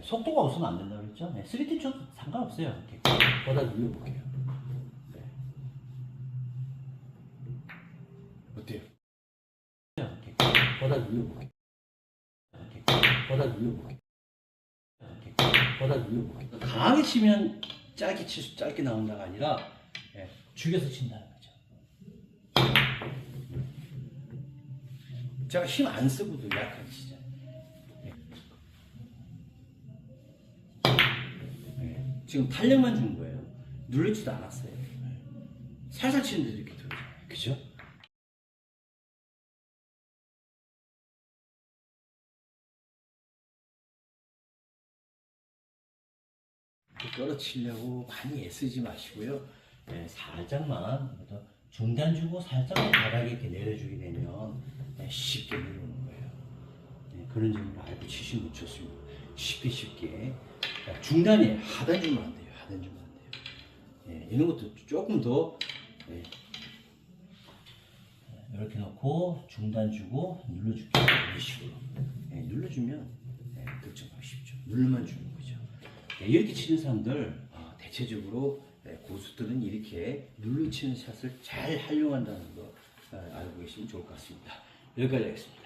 속도가 없으면 안 된다고 그랬죠? 네, 3D 쳐도 상관없어요. 이렇게 보다 눌러볼게요. 네. 어때요? 이렇게 보다 눌러볼게요. 이렇게 보다 눌러볼게요. 이렇게 보다 눌러볼게요. 강하게 치면 짧게 치 짧게 나온다가 아니라 예, 죽여서 친다는 거죠. 제가 힘 안 쓰고도 약하게 치잖아요. 지금 탄력만 준 거예요. 누르지도 않았어요. 네. 살살 치는데도 이렇게 들어오잖아요. 그죠? 떨어치려고 많이 애쓰지 마시고요. 네, 살짝만 더 중단 주고 살짝만 바닥에 이렇게 내려주게 되면 네, 쉽게 내려오는 거예요. 네, 그런 점을 알고 치시면 좋습니다. 쉽게 쉽게 자, 중단에 하단 주면 안 돼요. 하단 주면 안 돼요. 예, 이런 것도 조금 더 예, 이렇게 놓고 중단 주고 눌러줄게요. 이런 식으로 예, 눌러주면 예, 득점하기 쉽죠. 눌러만 주는 거죠. 예, 이렇게 치는 사람들 아, 대체적으로 예, 고수들은 이렇게 눌러 치는 샷을 잘 활용한다는 거 아, 알고 계시면 좋을 것 같습니다. 여기까지 하겠습니다.